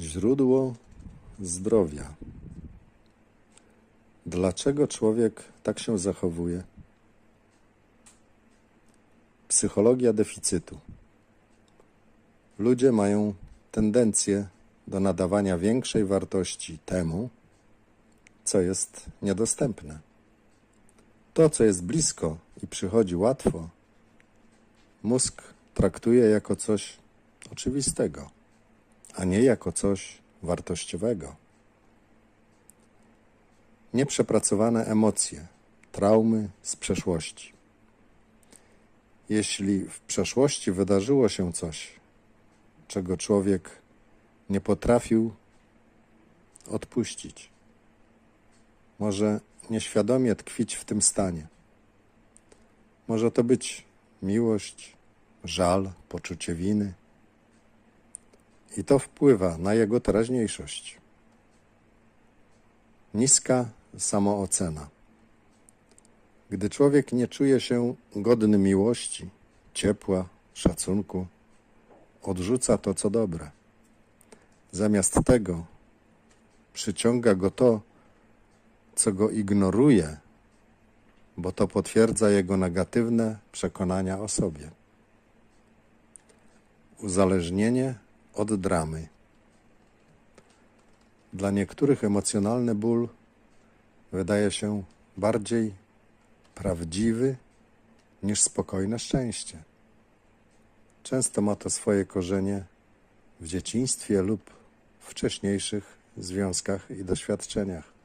Źródło zdrowia. Dlaczego człowiek tak się zachowuje? Psychologia deficytu. Ludzie mają tendencję do nadawania większej wartości temu, co jest niedostępne. To, co jest blisko i przychodzi łatwo, mózg traktuje jako coś oczywistego, a nie jako coś wartościowego. Nieprzepracowane emocje, traumy z przeszłości. Jeśli w przeszłości wydarzyło się coś, czego człowiek nie potrafił odpuścić, może nieświadomie tkwić w tym stanie. Może to być miłość, żal, poczucie winy. I to wpływa na jego teraźniejszość. Niska samoocena. Gdy człowiek nie czuje się godny miłości, ciepła, szacunku, odrzuca to, co dobre. Zamiast tego przyciąga go to, co go ignoruje, bo to potwierdza jego negatywne przekonania o sobie. Uzależnienie od dramy. Dla niektórych emocjonalny ból wydaje się bardziej prawdziwy niż spokojne szczęście. Często ma to swoje korzenie w dzieciństwie lub wcześniejszych związkach i doświadczeniach.